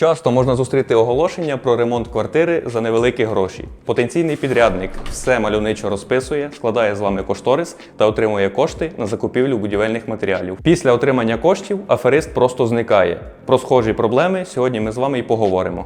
Часто можна зустріти оголошення про ремонт квартири за невеликі гроші. Потенційний підрядник все мальовничо розписує, складає з вами кошторис та отримує кошти на закупівлю будівельних матеріалів. Після отримання коштів аферист просто зникає. Про схожі проблеми сьогодні ми з вами і поговоримо.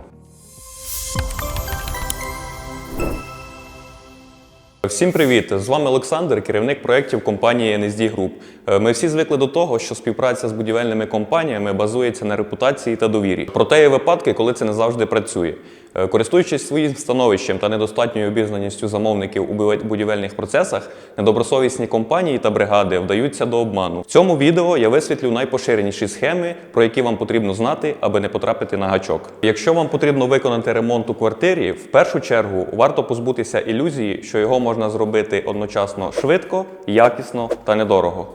Всім привіт! З вами Олександр, керівник проєктів компанії NSD Group. Е, Ми всі звикли до того, що співпраця з будівельними компаніями базується на репутації та довірі. Проте є випадки, коли це не завжди працює. Е, Користуючись своїм становищем та недостатньою обізнаністю замовників у будівельних процесах, недобросовісні компанії та бригади вдаються до обману. В цьому відео я висвітлю найпоширеніші схеми, про які вам потрібно знати, аби не потрапити на гачок. Якщо вам потрібно виконати ремонт у квартирі, в першу чергу варто позбутися ілюзії, що його можна зробити одночасно швидко, якісно та недорого.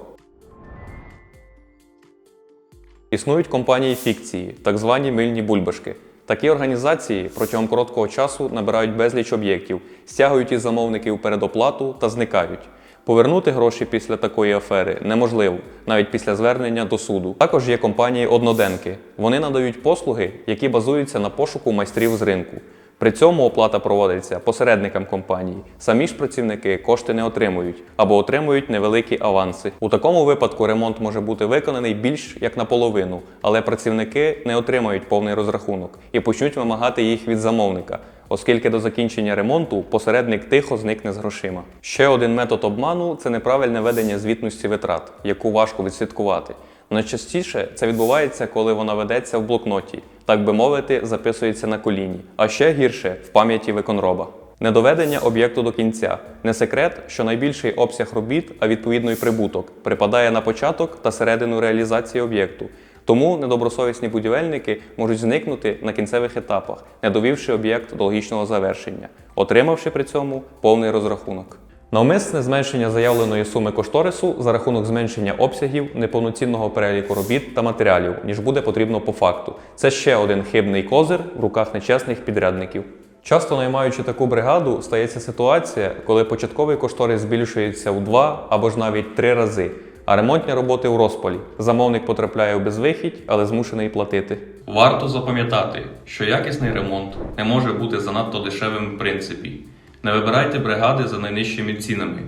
Існують компанії фікції, так звані мильні бульбашки. Такі організації протягом короткого часу набирають безліч об'єктів, стягують із замовників передоплату та зникають. Повернути гроші після такої афери неможливо, навіть після звернення до суду. Також є компанії одноденки. Вони надають послуги, які базуються на пошуку майстрів з ринку. При цьому оплата проводиться посередникам компанії. Самі ж працівники кошти не отримують або отримують невеликі аванси. У такому випадку ремонт може бути виконаний більш як наполовину, але працівники не отримають повний розрахунок і почнуть вимагати їх від замовника. Оскільки до закінчення ремонту посередник тихо зникне з грошима. Ще один метод обману це неправильне ведення звітності витрат, яку важко відслідкувати. Найчастіше це відбувається, коли вона ведеться в блокноті, так би мовити, записується на коліні, а ще гірше в пам'яті виконроба. Недоведення об'єкту до кінця не секрет, що найбільший обсяг робіт, а відповідно й прибуток, припадає на початок та середину реалізації об'єкту. Тому недобросовісні будівельники можуть зникнути на кінцевих етапах, не довівши об'єкт до логічного завершення, отримавши при цьому повний розрахунок. Навмисне зменшення заявленої суми кошторису за рахунок зменшення обсягів неповноцінного переліку робіт та матеріалів, ніж буде потрібно по факту. Це ще один хибний козир в руках нечесних підрядників. Часто наймаючи таку бригаду, стається ситуація, коли початковий кошторис збільшується в два або ж навіть три рази, а ремонтні роботи у розпалі. Замовник потрапляє у безвихідь, але змушений платити. Варто запам'ятати, що якісний ремонт не може бути занадто дешевим в принципі. Не вибирайте бригади за найнижчими цінами.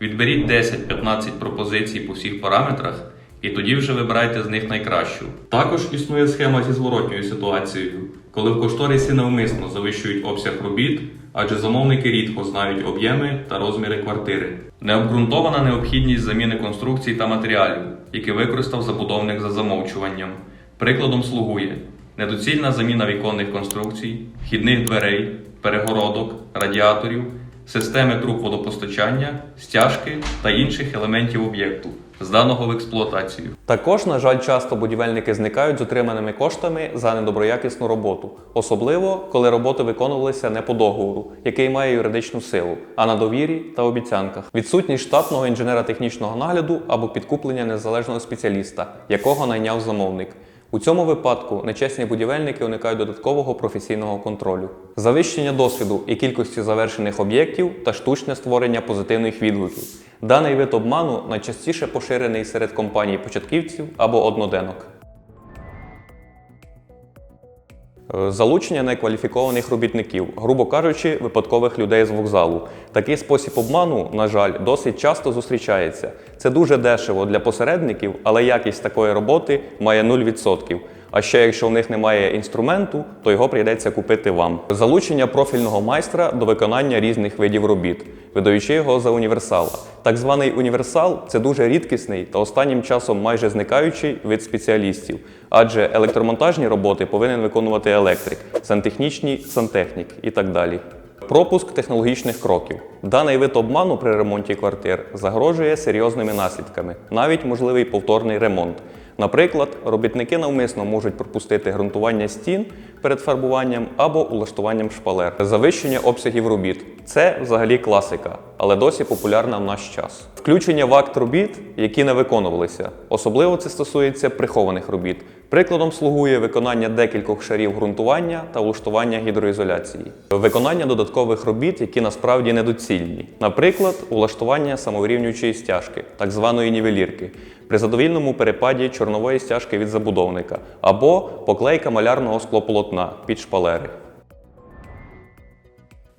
Відберіть 10-15 пропозицій по всіх параметрах, і тоді вже вибирайте з них найкращу. Також існує схема зі зворотньою ситуацією, коли в кошторисі навмисно завищують обсяг робіт, адже замовники рідко знають об'єми та розміри квартири. Необґрунтована необхідність заміни конструкцій та матеріалів, які використав забудовник за замовчуванням. Прикладом слугує недоцільна заміна віконних конструкцій, вхідних дверей, перегородок, радіаторів, системи труб водопостачання, стяжки та інших елементів об'єкту, зданого в експлуатацію. Також, на жаль, часто будівельники зникають з отриманими коштами за недоброякісну роботу, особливо коли роботи виконувалися не по договору, який має юридичну силу, а на довірі та обіцянках. Відсутність штатного інженера технічного нагляду або підкуплення незалежного спеціаліста, якого найняв замовник. У цьому випадку нечесні будівельники уникають додаткового професійного контролю, завищення досвіду і кількості завершених об'єктів та штучне створення позитивних відгуків. Даний вид обману найчастіше поширений серед компаній початківців або одноденок. Залучення некваліфікованих робітників, грубо кажучи, випадкових людей з вокзалу. Такий спосіб обману, на жаль, досить часто зустрічається. Це дуже дешево для посередників, але якість такої роботи має 0%. А ще якщо в них немає інструменту, то його прийдеться купити вам. Залучення профільного майстра до виконання різних видів робіт, видаючи його за універсала. Так званий універсал це дуже рідкісний та останнім часом майже зникаючий вид спеціалістів, адже електромонтажні роботи повинен виконувати електрик, сантехнічні сантехнік і так далі. Пропуск технологічних кроків. Даний вид обману при ремонті квартир загрожує серйозними наслідками, навіть можливий повторний ремонт. Наприклад, робітники навмисно можуть пропустити ґрунтування стін перед фарбуванням або улаштуванням шпалер. Завищення обсягів робіт це взагалі класика, але досі популярна в наш час. Включення в акт робіт, які не виконувалися. Особливо це стосується прихованих робіт, Прикладом слугує виконання декількох шарів ґрунтування та влаштування гідроізоляції, виконання додаткових робіт, які насправді недоцільні, наприклад, улаштування саморівнюючої стяжки, так званої нівелірки, при задовільному перепаді чорнової стяжки від забудовника або поклейка малярного склополотна під шпалери.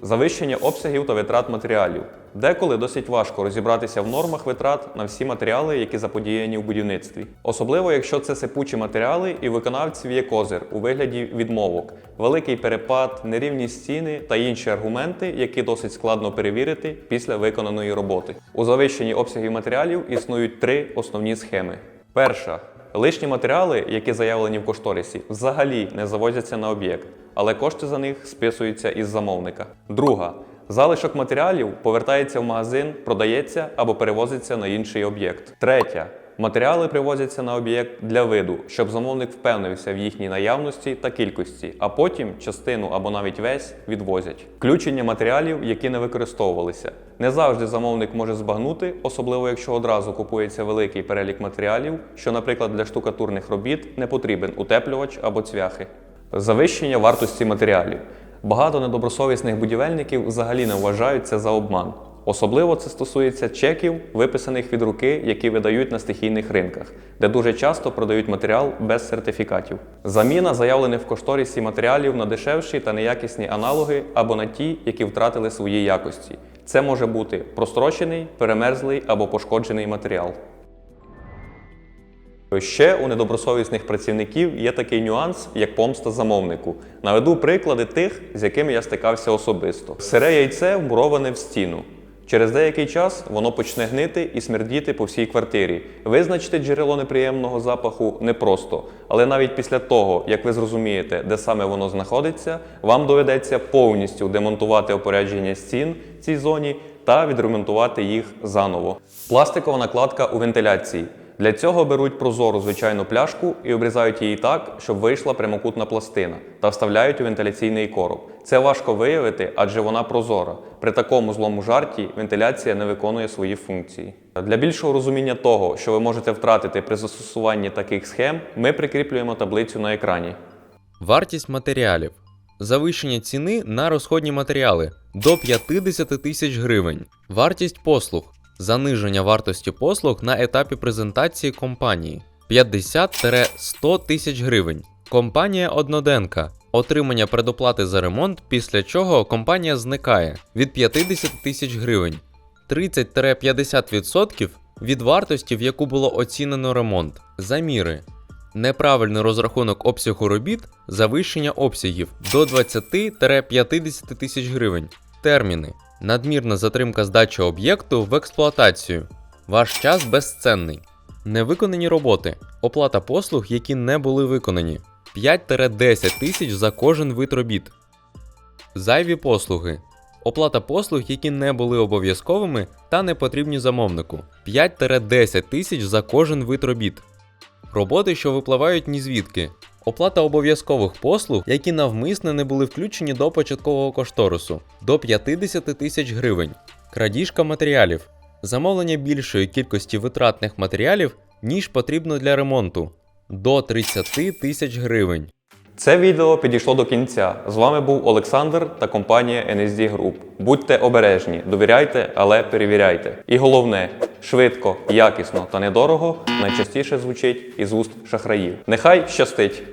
Завищення обсягів та витрат матеріалів. Деколи досить важко розібратися в нормах витрат на всі матеріали, які заподіяні в будівництві. Особливо, якщо це сипучі матеріали і виконавців є козир у вигляді відмовок, великий перепад, нерівні стіни та інші аргументи, які досить складно перевірити після виконаної роботи. У завищенні обсягів матеріалів існують три основні схеми. Перша Лишні матеріали, які заявлені в кошторисі, взагалі не завозяться на об'єкт, але кошти за них списуються із замовника. Друга залишок матеріалів повертається в магазин, продається або перевозиться на інший об'єкт. Третя матеріали привозяться на об'єкт для виду, щоб замовник впевнився в їхній наявності та кількості, а потім частину або навіть весь відвозять. Включення матеріалів, які не використовувалися. Не завжди замовник може збагнути, особливо якщо одразу купується великий перелік матеріалів, що, наприклад, для штукатурних робіт не потрібен утеплювач або цвяхи. Завищення вартості матеріалів. Багато недобросовісних будівельників взагалі не вважають це за обман. Особливо це стосується чеків, виписаних від руки, які видають на стихійних ринках, де дуже часто продають матеріал без сертифікатів. Заміна заявлених в кошторисі матеріалів на дешевші та неякісні аналоги або на ті, які втратили свої якості. Це може бути прострочений, перемерзлий або пошкоджений матеріал. Ще у недобросовісних працівників є такий нюанс, як помста замовнику. Наведу приклади тих, з якими я стикався особисто. Сире яйце вмуроване в стіну. Через деякий час воно почне гнити і смердіти по всій квартирі. Визначити джерело неприємного запаху непросто, але навіть після того, як ви зрозумієте, де саме воно знаходиться, вам доведеться повністю демонтувати опорядження стін в цій зоні та відремонтувати їх заново. Пластикова накладка у вентиляції. Для цього беруть прозору звичайну пляшку і обрізають її так, щоб вийшла прямокутна пластина, та вставляють у вентиляційний короб. Це важко виявити, адже вона прозора. При такому злому жарті вентиляція не виконує свої функції. Для більшого розуміння того, що ви можете втратити при застосуванні таких схем, ми прикріплюємо таблицю на екрані. Вартість матеріалів. Завищення ціни на розходні матеріали до 50 тисяч гривень. Вартість послуг. Заниження вартості послуг на етапі презентації компанії 50-100 тисяч гривень. Компанія одноденка. Отримання предоплати за ремонт, після чого компанія зникає від 50 тисяч гривень. 30-50% від вартості, в яку було оцінено ремонт. Заміри. Неправильний розрахунок обсягу робіт, завищення обсягів до 20-50 тисяч гривень. Терміни. Надмірна затримка здачі об'єкту в експлуатацію. Ваш час безцінний. Невиконані роботи. Оплата послуг, які не були виконані. 5-10 тисяч за кожен вид робіт. Зайві послуги. Оплата послуг, які не були обов'язковими та не потрібні замовнику. 5-10 тисяч за кожен вид робіт. Роботи, що випливають ні звідки. Оплата обов'язкових послуг, які навмисно не були включені до початкового кошторису до 50 тисяч гривень. Крадіжка матеріалів. Замовлення більшої кількості витратних матеріалів, ніж потрібно для ремонту до 30 тисяч гривень. Це відео підійшло до кінця. З вами був Олександр та компанія NSD Group. Будьте обережні, довіряйте, але перевіряйте. І головне, швидко, якісно та недорого найчастіше звучить із уст шахраїв. Нехай щастить!